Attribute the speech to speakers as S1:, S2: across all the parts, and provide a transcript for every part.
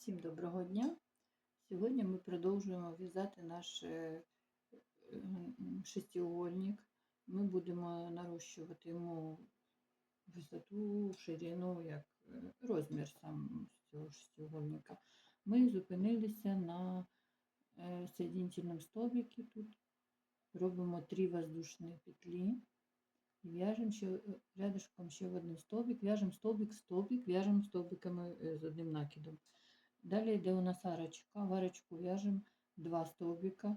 S1: Всім доброго дня! Сьогодні ми продовжуємо в'язати наш е, шестиугольник. Ми будемо нарощувати йому висоту, ширину, як е, розмір сам цього шестиугольника. Ми зупинилися на е, соединительному стовбику тут. Робимо три воздушні петлі. І в'яжемо ще рядышком ще в один стовбик, в'яжемо стовбик, стовбик, в'яжемо стовбиками з одним накидом. Далі йде у нас арочка. В арочку в'яжемо два стовбика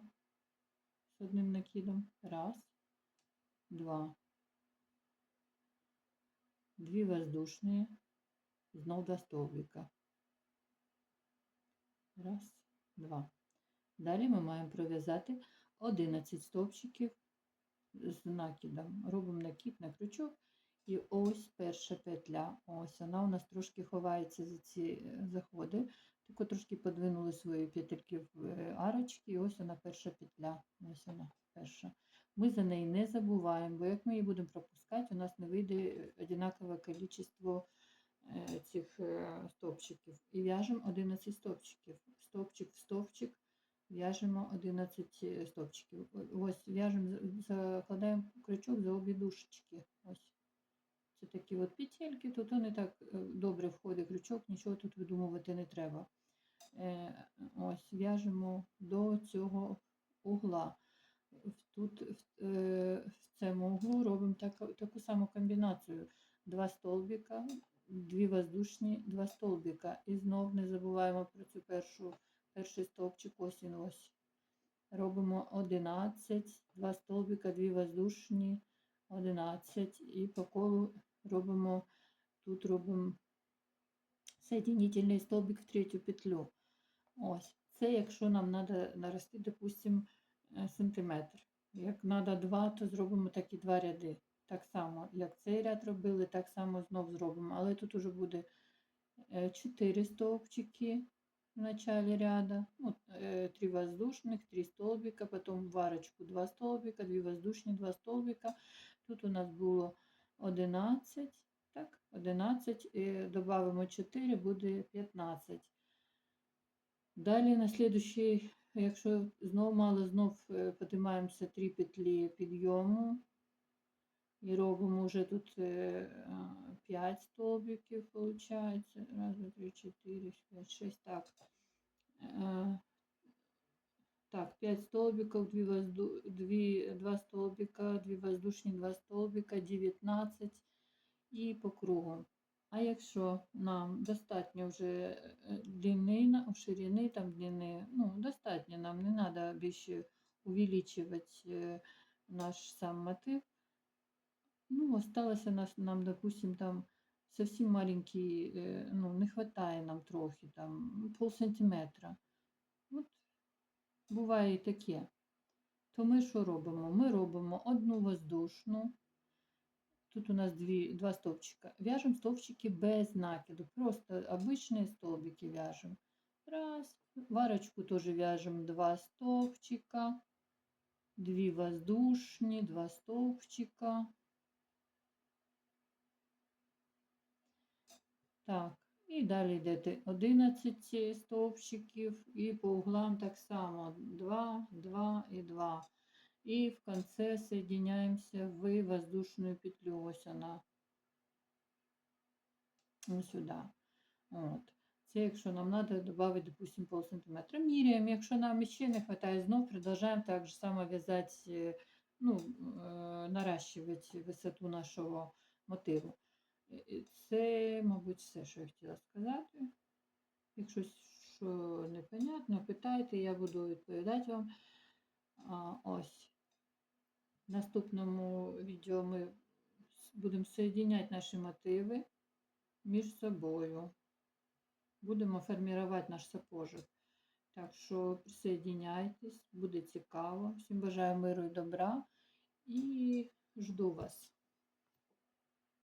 S1: з одним накидом. Раз, два. Дві воздушні, знов два стовбика. Раз, два. Далі ми маємо пров'язати 11 стовпчиків з накидом. Робимо накид на крючок. І ось перша петля. Ось вона у нас трошки ховається за ці е, заходи. Тільки трошки подвинули свої петельки в е, арочки. І ось вона перша петля. Ось вона перша. Ми за неї не забуваємо, бо як ми її будемо пропускати, у нас не вийде однакове кількість е, цих е, стовпчиків. І в'яжемо 11 стовпчиків. Стовпчик в стовпчик в'яжемо 11 е, стовпчиків. Ось в'яжемо, закладаємо крючок за обі дужечки. Ось. Це такі от петельки, тут вони так е, добре входить крючок, нічого тут видумувати не треба. Е, Ось в'яжемо до цього угла. Тут е, в цьому углу робимо так, таку саму комбінацію. Два столбика, дві воздушні, два столбика. І знов не забуваємо про цю першу, перший стовпчик, ось він ось. Робимо 11, два столбика, дві воздушні, 11. І по колу робимо, тут робимо соединительний столбик в третю петлю. Ось. Це якщо нам треба нарости, допустимо, е, сантиметр. Як треба два, то зробимо такі два ряди. Так само, як цей ряд робили, так само знов зробимо. Але тут уже буде 4 стовпчики в начале ряда, ну, 3 воздушных, 3 столбика, потом в арочку 2 столбика, 2 воздушні, 2 столбика. Тут у нас було 11, так, 11, і додамо 4, буде 15. Далі на слідущий, якщо знову мало, знов е, підіймаємося 3 петлі підйому і робимо вже тут 5 столбиків, виходить. Раз, два, три, чотири, п'ять, шість, так. Так, 5 столбиків, 2, возду... 2, 2 столбика, 2 воздушні, 2 столбика, 19 і по кругу. А якщо нам достатньо вже е, длини, ширини, там длини, ну, достатньо нам, не треба більше увеличувати е, наш сам мотив. Ну, осталося нас, нам, допустим, там совсем маленький, э, ну, не хватає нам трохи, там, пол сантиметра. От буває і таке. То ми що робимо? Ми робимо одну воздушну. Тут у нас дві, два стовпчика. В'яжемо стовпчики без накиду. Просто обичні стовбики в'яжемо. Раз. Варочку теж в'яжемо два стовпчика. Дві воздушні, два стовпчика. Так, і далі йдете 11 стовпчиків, і по углам так само 2, 2 і 2. І в конце соединяємося в воздушну петлю. Ось вона. Ось сюди. От. Це якщо нам треба додати, допустим, пол сантиметра. Міряємо, якщо нам ще не вистачає, знов продовжуємо так же само в'язати, е, ну, е, наращувати висоту нашого мотиву. Е, Це, мабуть, все, що я хотіла сказати. Якщо що непонятно, питайте, я буду відповідати вам. А, ось. В наступному відео ми будемо соєдиняти наші мотиви між собою. Будемо формувати наш сапожик. Так що присоединяйтесь, буде цікаво. Всім бажаю миру і добра і жду вас.